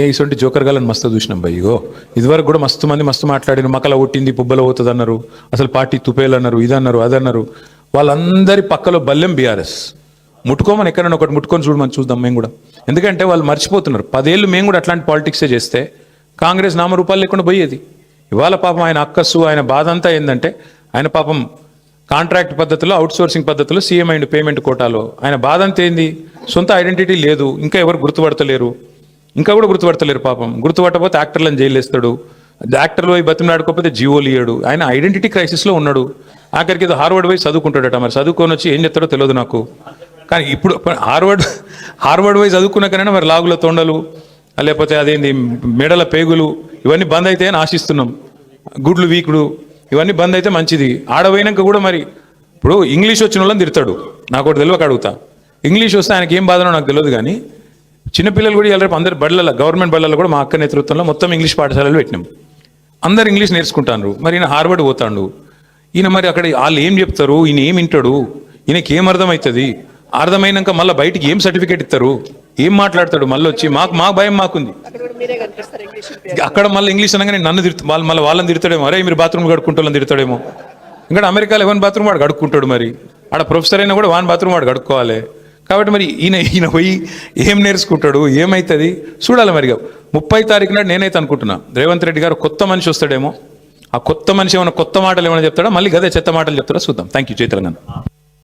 ఏ ఇటువంటి జోకర్ గాలని మస్తు చూసినాం భయ్యో ఇదివరకు కూడా మస్తు మంది మస్తు మాట్లాడిన మకల ఒట్టింది పుబ్బల పోతుంది అన్నారు అసలు పార్టీ తుపేలు అన్నారు ఇదన్నారు అదన్నారు. వాళ్ళందరి పక్కలో బల్లెం బీఆర్ఎస్. ముట్టుకోమని ఎక్కడైనా ఒకటి ముట్టుకొని చూడమని చూద్దాం మేము కూడా. ఎందుకంటే వాళ్ళు మర్చిపోతున్నారు. పదేళ్ళు మేము కూడా అట్లాంటి పాలిటిక్సే చేస్తే కాంగ్రెస్ నామరూపాలు లేకుండా పోయేది. ఇవాళ పాపం ఆయన అక్కస్సు ఆయన బాధ అంతా ఏంటంటే ఆయన పాపం కాంట్రాక్ట్ పద్ధతిలో అవుట్సోర్సింగ్ పద్ధతిలో సీఎం అండ్ పేమెంట్ కోటాలో. ఆయన బాధ అంతా ఏంది? సొంత ఐడెంటిటీ లేదు. ఇంకా ఎవరు గుర్తుపడతలేరు? ఇంకా కూడా గుర్తుపడతలేరు పాపం. గుర్తుపట్టకపోతే యాక్టర్లను జైలు వేస్తాడు యాక్టర్లు పోయి బతిమలాడుకోకపోతే జీవోలు ఇయ్యాడు ఆయన ఐడెంటిటీ క్రైసిస్లో ఉన్నాడు. ఆఖరికి ఏదో హార్వర్డ్ పోయి చదువుకుంటాడట మరి. చదువుకొని వచ్చి ఏం చెప్తాడో తెలియదు నాకు. కానీ ఇప్పుడు హార్వర్డ్ హార్వర్డ్ పోయి చదువుకున్నాకనే మరి లాగుల తొండలు లేకపోతే అదేంది మెడల పేగులు ఇవన్నీ బంద్ అయితే అని ఆశిస్తున్నాం. గుడ్లు వీకుడు ఇవన్నీ బంద్ అయితే మంచిది. ఆడపోయినాక కూడా మరి ఇప్పుడు ఇంగ్లీష్ వచ్చిన వాళ్ళని తిడతాడు. నాకు ఒకటి తెలియక అడుగుతా. ఇంగ్లీష్ వస్తే ఆయనకి ఏం బాధనో నాకు తెలియదు కానీ చిన్నపిల్లలు కూడా రేపు అందరు బడులలో గవర్నమెంట్ బడులలో కూడా మా అక్క నేతృత్వంలో మొత్తం ఇంగ్లీష్ పాఠశాలలు పెట్టినాం. అందరు ఇంగ్లీష్ నేర్చుకుంటాను మరి ఈయన హార్వర్డ్ పోతాడు. ఈయన మరి అక్కడ వాళ్ళు ఏం చెప్తారు? ఈయన ఏం వింటాడు? ఈయనకి ఏం అర్థమవుతుంది? అర్థమైనాక మళ్ళీ బయటికి ఏం సర్టిఫికేట్ ఇస్తారు? ఏం మాట్లాడతాడు? మళ్ళీ వచ్చి మాకు మా భయం మాకుంది. అక్కడ మళ్ళీ ఇంగ్లీష్ అనగానే నన్ను తిడుతు వాళ్ళు మళ్ళీ వాళ్ళని తిడతాడేమో. అరే మీరు బాత్రూమ్ కడుక్కుంటూ తిడతాడేమో. ఇంకా అమెరికాలో ఎవరి బాత్రూమ్ వాడు కడుక్కుంటాడు మరి? ఆడ ప్రొఫెసర్ అయినా కూడా వాన్ బాత్రూమ్ వాడు కడుక్కోవాలి. కాబట్టి మరి ఈయన ఈయన పోయి ఏం నేర్చుకుంటాడు? ఏమవుతుంది చూడాలి మరి ముప్పై తారీఖు నాడు నేనైతే అనుకుంటున్నా. రేవంత్ రెడ్డి గారు కొత్త మనిషి వస్తాడేమో. ఆ కొత్త మనిషి ఏమైనా కొత్త మాటలు ఏమైనా చెప్తాడా? మళ్ళీ గదే చెత్త మాటలు చెప్తాడా? చూద్దాం. థ్యాంక్ యూ జై తెలంగాణ.